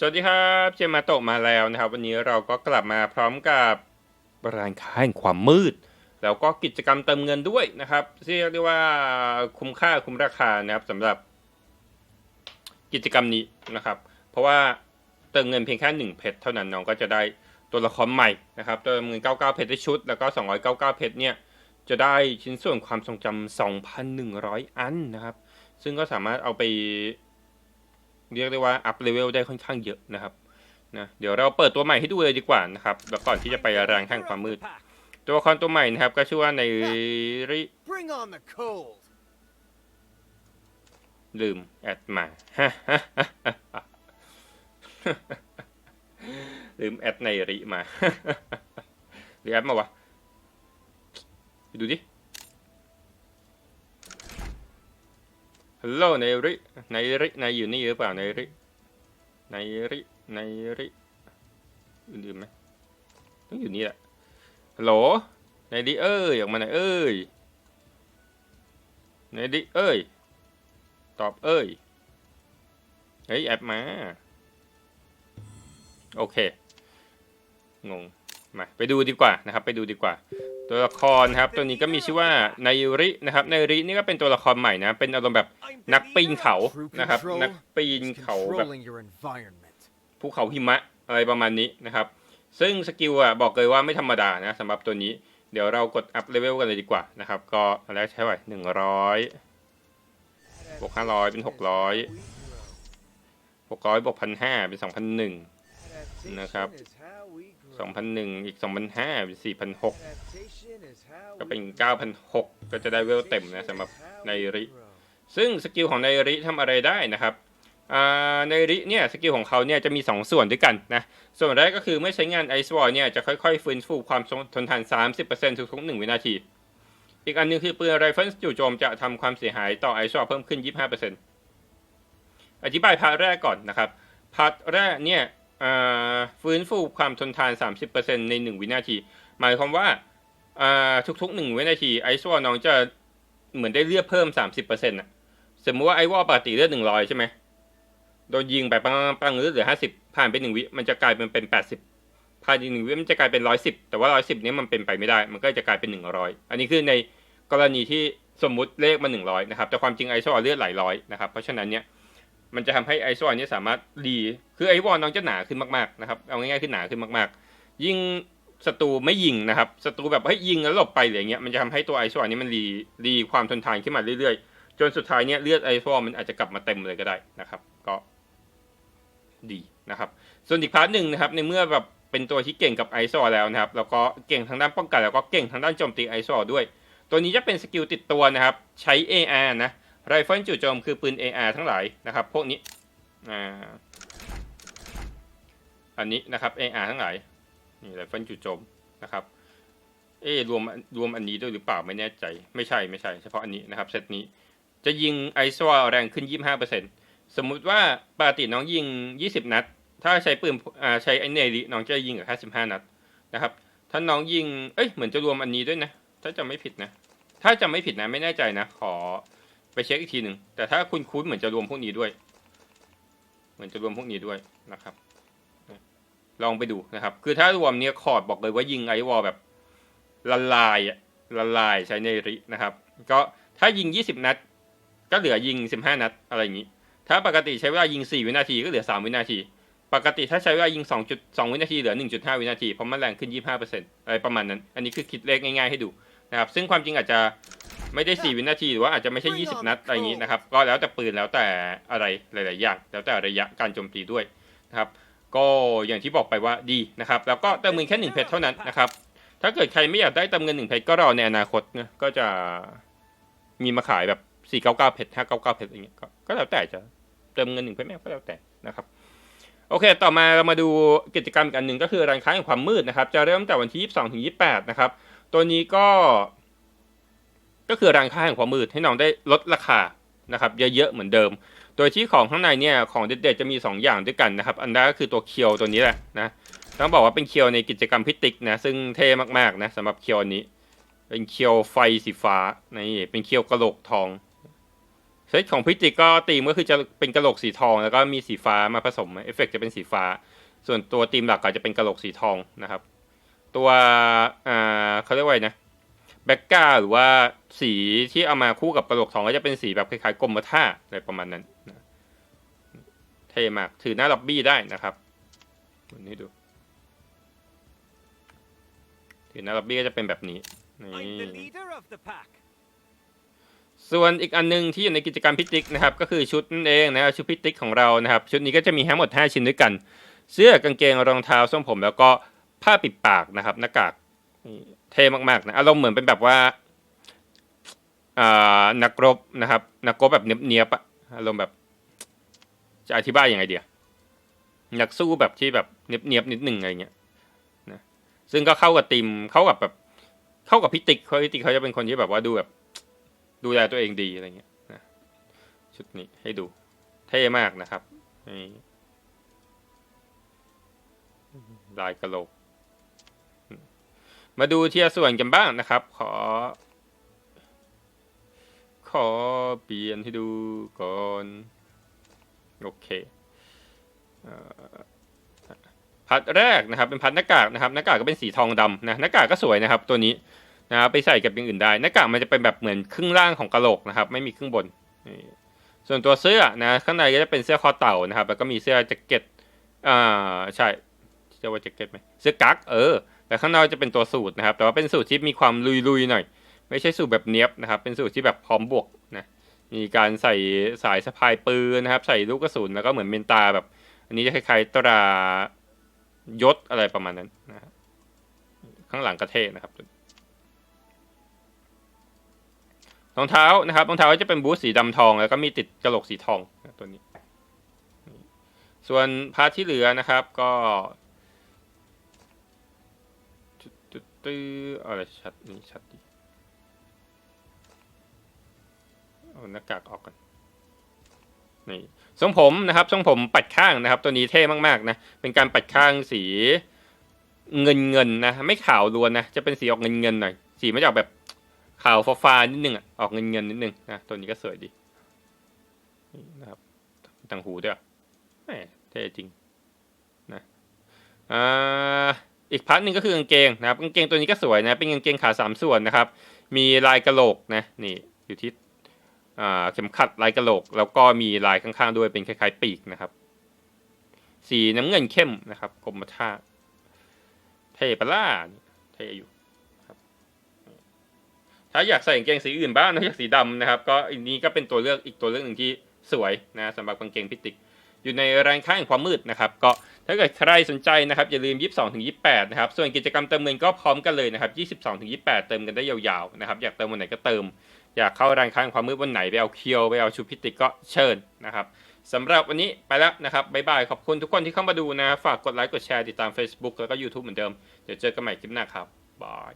สวัสดีครับเจมาโตะมาแล้วนะครับ วันนี้เราก็กลับมาพร้อมกับร้านค้าแห่งความมืด แล้วก็กิจกรรมเติมเงินด้วยนะครับที่เรียกได้ว่าคุ้มค่าคุ้มราคานะครับสำหรับกิจกรรมนี้นะครับ เพราะว่าเติมเงินเพียงแค่หนึ่งเพชรเท่านั้นน้องก็จะได้ตัวละครใหม่นะครับเติมเงิน 99 เพชรได้ชุด แล้วก็ 299 เพชรเนี่ยจะได้ชิ้นส่วนความทรงจำ2,100 อันนะครับ ซึ่งก็สามารถเอาไป เรียกได้ว่าอัพเลเวลได้ค่อนข้างเยอะนะครับนะเดี๋ยวเราเปิดตัวใหม่ให้ดูเลยดีกว่านะครับแล้วก่อนที่จะไปแรงข้างความมืด ตัวละครตัวใหม่นะครับ ก็ชื่อว่าในริ Bring on the cold. ลืมแอดมาลืมแอดในริมาหรือแอดมาวะไปดูดิ ฮัลโหลในริในริในอยู่นี่หรือเปล่าในริในริในริลืมไหมต้องอยู่นี่แหละฮัลโหลในริเอ้ยออกมาหน่อยเอ้ยในริเอ้ย ตอบเอ้ยเฮ้ยแอปมาโอเคงงมาไปดูดีกว่านะครับ ไปดูดีกว่า ตัวละครครับตัวนี้ก็มีชื่อว่าไนรินะครับไนรินี่ก็เป็นตัวละครใหม่นะเป็นอารมณ์แบบนักปีนเขานะครับ นักปีนเขาแบบภูเขาหิมะอะไรประมาณนี้นะครับ ซึ่งสกิลอะบอกเลยว่าไม่ธรรมดานะสำหรับตัวนี้ เดี๋ยวเรากดอัพเลเวลกันเลยดีกว่านะครับ ก็อันแรกใช้ไว้หนึ่งร้อยบวกห้าร้อยเป็นหกร้อยหกร้อยบวกพันห้าเป็นสองพันหนึ่ง นะครับสองพันหนึ่งอีกสองพันห้าเป็นสี่พันหกก็เป็นเก้าพันหกก็จะได้เวลเต็มนะสำหรับในริ ซึ่งสกิลของไนริทำอะไรได้นะครับอ่าไนริเนี่ยสกิลของเขาเนี่ยจะมี 2 ส่วนด้วยกันนะ ส่วนแรกก็คือเมื่อใช้งานไอซ์วอลเนี่ยจะค่อยๆ ฟื้นฟูความทนทาน 30%ทุกๆ 1 วินาที อีกอันหนึงคือปืนไรเฟิลจู่โจมจะทำความเสียหายต่อไอซ์วอลเพิ่มขึ้น 25%อธิบายพาร์ทแรกก่อนนะครับพาร์ทแรกเนี่ย ฟื้นฟูความทนทาน 30%ใน 1 วินาที หมายความว่าทุกๆ 1 วินาทีไอซ์วอลน้องจะเหมือนได้เลือดเพิ่ม 30%นะสมมติว่าไอ้วอลปกติเลือดหนึ่งร้อยใช่ไหมโดนยิงไปปังปังเลือดเหลือห้าสิบผ่านไปหนึ่งวิมันจะกลายเป็นเป็นแปดสิบผ่านอีกหนึ่งวิมันจะกลายเป็นร้อยสิบแต่ว่าร้อยสิบนี้มันเป็นไปไม่ได้ มันก็จะกลายเป็นหนึ่งร้อยอันนี้คือในกรณีที่สมมุติเลขมาหนึ่งร้อยนะครับ แต่ความจริงไอซ์วอลเลือดหลายร้อยนะครับ เพราะฉะนั้นเนี่ย มันจะทำให้ไอซ์วอลนี่ยสามารถรีคือไอวอลน้องจะหนาขึ้นมากๆนะครับเอาง่ายๆคือหนาขึ้นมากๆ ยิ่งศัตรูไม่ยิงนะครับศัตรูแบบเฮ้ยยิงแล้วหลบไปหรืออย่างเงี้ยมันจะทำให้ตัวไอซ์วอลนี้มันรีรีความทนทานขึ้นมาเรื่อยๆ จนสุดท้ายเนี่ยเลือดไอฟอร์มันอาจจะกลับมาเต็มเลยก็ได้นะครับ ก็ดีนะครับ ส่วนอีกพาร์ทหนึ่งนะครับ ในเมื่อแบบเป็นตัวที่เก่งกับไอซอแล้วนะครับ แล้วก็เก่งทางด้านป้องกันแล้วก็เก่งทางด้านโจมตีไอซอด้วย ตัวนี้จะเป็นสกิลติดตัวนะครับ ใช้ AR นะ ไรเฟิลจู่โจมคือปืน AR ทั้งหลายนะครับ พวกนี้อ่าอันนี้นะครับ AR ทั้งหลายนี่ไรเฟิลจู่โจมนะครับ เอ๊รวมรวมอันนี้ด้วยหรือเปล่าไม่แน่ใจ ไม่ใช่ไม่ใช่ เฉพาะอันนี้นะครับเซตนี้จะยิงไอซ์วอลแรงขึ้น 25%สมมุติว่าปกติน้องยิง 20 นัด ถ้าใช้ปืนใช้ไอเนริน้องจะยิงกับแค่15 นัดนะครับ ถ้าน้องยิง เอ้ย เหมือนจะรวมอันนี้ด้วยนะ ถ้าจะไม่ผิดนะ ถ้าจะไม่ผิดนะ ไม่แน่ใจนะ ขอ ไปเช็คอีกทีหนึ่งแต่ถ้าคุณคุ้นเหมือนจะรวมพวกนี้ด้วย เหมือนจะรวมพวกนี้ด้วยนะครับ ลองไปดูนะครับ คือถ้ารวมเนี้ยคอร์ดบอกเลยว่ายิงไอวอลแบบละลายอะละลายใช้เนรินะครับ ก็ถ้ายิง 20 นัด ก็เหลือยิง 15 นัดอะไรอย่างนี้ ถ้าปกติใช้เวลายิง 4 วินาทีก็เหลือ 3 วินาที ปกติถ้าใช้เวลายิง 2.2 วินาทีเหลือ 1.5 วินาทีเพราะมันแรงขึ้น 25%อะไรประมาณนั้น อันนี้คือคิดเลขง่ายๆให้ดูนะครับ ซึ่งความจริงอาจจะ ไม่ได้4วินาทีหรือว่าอาจจะไม่ใช่20นัดอะไรอย่างนี้นะครับ ก็แล้วแต่ปืนแล้วแต่อะไรหลาย ๆ อย่าง แล้วแต่ระยะการโจมตีด้วยนะครับ ก็อย่างที่บอกไปว่าดีนะครับ แล้วก็เติมเงินแค่1เพชรเท่านั้นนะครับ ถ้าเกิดใครไม่อยากได้เติมเงิน1เพชรก็รอในอนาคตนะก็จะมีมาขายแบบ499เพชร599เพชรอย่างเงี้ยก็ก็แล้วแต่จะเติมเงินหนึ่งเพชรแม่ก็แล้วแต่นะครับโอเค ต่อมาเรามาดูกิจกรรมอีกอันหนึ่งก็คือร้านค้าแห่งความมืดนะครับ จะเริ่มแต่วันที่ 22ถึง28 นะครับ ตัวนี้ก็ ก็คือร้านค้าแห่งความมืดให้น้องได้ลดราคานะครับเยอะๆเหมือนเดิม โดยที่ของข้างในเนี่ยของเด็ดๆจะมี 2 อย่างด้วยกันนะครับ อันแรกก็คือตัวเคียวตัวนี้แหละนะต้องบอกว่าเป็นเคียวในกิจกรรมพิติกนะซึ่งเท่มากๆนะสำหรับเคียวอันนี้ เป็นเคียวไฟสีฟ้านี่เป็นเคียวกระโหลกทองเซตของพิจิกก็ตีมก็คือจะเป็นกระโหลกสีทอง แล้วก็มีสีฟ้ามาผสมเอฟเฟกต์จะเป็นสีฟ้า ส่วนตัวตีมหลักก็จะเป็นกระโหลกสีทองนะครับ ตัวอ่าเขาเรียกว่าไงนะ แบ็กกาหรือว่าสีที่เอามาคู่กับกระโหลกทองก็จะเป็นสีแบบคล้ายๆกรมท่าอะไรประมาณนั้นนะเท่มาก ถือหน้าล็อบบี้ได้นะครับหมุนให้ดู ถือหน้าล็อบบี้ก็จะเป็นแบบนี้นี่ I'm the leader of the pack. ส่วนอีกอันหนึงที่อยู่ในกิจกรรมพิติกนะครับ ก็คือชุดนั่นเองนะครับชุดพิติกของเรานะครับ ชุดนี้ก็จะมีทั้งหมด 5 ชิ้นด้วยกัน เสื้อกางเกงรองเท้าส้มผม แล้วก็ผ้าปิดปากนะครับหน้ากากนี่ เท่มากๆนะอารมณ์เหมือนเป็นแบบว่าอ่านักรบนะครับ นักรบแบบเนียบๆอะอารมณ์แบบ จะอธิบายยังไงเดียนักสู้แบบที่แบบเนียบๆนิดหนึ่งอะไรเงี้ยนะซึ่งก็เข้ากับทีมเข้ากับแบบ เข้ากับพิติกเพราะพิติกเขาจะเป็นคนที่แบบว่าดูแบบ ดูแลตัวเองดีอะไรเงี้ยนะชุดนี้ให้ดู เท่มากนะครับนี่ลายกระโหลก มาดูเทียส่วนกันบ้างนะครับ ขอ ขอเปลี่ยนให้ดูก่อนโอเคเออพัดแรกนะครับ เป็นพัดหน้ากากนะครับหน้ากากก็เป็นสีทองดำนะหน้ากากก็สวยนะครับ ตัวนี้นะไปใส่กับอย่างอื่นได้หน้ากากมันจะเป็นแบบเหมือนครึ่งล่างของกะโหลกนะครับ ไม่มีครึ่งบน ส่วนตัวเสื้อนะข้างในก็จะเป็นเสื้อคอเต่านะครับ แล้วก็มีเสื้อแจ็คเก็ตอ่าใช่เรียกว่าแจ็คเก็ตไหมเสื้อกั๊กเออ แต่ข้างนอกจะเป็นตัวสูทนะครับ แต่ว่าเป็นสูทที่มีความลุยๆหน่อย ไม่ใช่สูทแบบเนี้ยบนะครับ เป็นสูทที่แบบพร้อมบวกนะ มีการใส่สายสะพายปืนนะครับ ใส่ลูกกระสุนแล้วก็เหมือนเมนตาแบบ อันนี้จะคล้ายๆตรายศอะไรประมาณนั้นนะครับข้างหลังกระเทนะครับรองเท้านะครับรองเท้าจะเป็นบูทสีดำทอง แล้วก็มีติดกระโหลกสีทองนะตัวนี้ ส่วนพาร์ทที่เหลือนะครับ ก็ ตื้ออะไรชัดนี่ชัดดีเอาหน้ากากออกกันนี่ทรงผมนะครับทรงผมปัดข้างนะครับ ตัวนี้เท่มากๆนะเป็นการปัดข้างสีเงินเงินนะไม่ขาวล้วนนะจะเป็นสีออกเงินเงินหน่อยสีไม่จะออกแบบขาวฟ้าๆนิดนึงอะออกเงินเงินนิดนึงนะตัวนี้ก็สวยดีนี่นะครับต่างหูด้วยแหมเท่จริงนะอ่า อีกพาร์ทหนึ่งก็คือกางเกงนะครับกางเกงตัวนี้ก็สวยนะเป็นกางเกงขาสามส่วนนะครับ มีลายกระโหลกนะนี่อยู่ที่เข็มขัดลายกระโหลก แล้วก็มีลายข้างๆด้วยเป็นคล้ายๆปีกนะครับ สีน้ำเงินเข้มนะครับกรมท่าเทปล่าเทอยู่ถ้าอยากใส่กางเกงสีอื่นบ้างนอกจากสีดำนะครับ ก็อันนี้ก็เป็นตัวเลือกอีกตัวเลือกหนึ่งที่สวยนะสำหรับกางเกงพิติก อยู่ในแรงค่าแห่งความมืดนะครับ ก็ถ้าเกิดใครสนใจนะครับอย่าลืม 22ถึง28 นะครับ ส่วนกิจกรรมเติมเงินก็พร้อมกันเลยนะครับ 22ถึง28 เติมกันได้ยาวๆนะครับ อยากเติมวันไหนก็เติม อยากเข้าแรงค่าแห่งความมืดวันไหนไปเอาเคียวไปเอาชูพิติกก็เชิญนะครับสำหรับวันนี้ไปแล้วนะครับบ๊ายบาย ขอบคุณทุกคนที่เข้ามาดูนะ ฝากกดไลค์ กดแชร์ ติดตาม Facebook แล้วก็ YouTube เหมือนเดิม เดี๋ยวเจอกันใหม่คลิปหน้าครับ บาย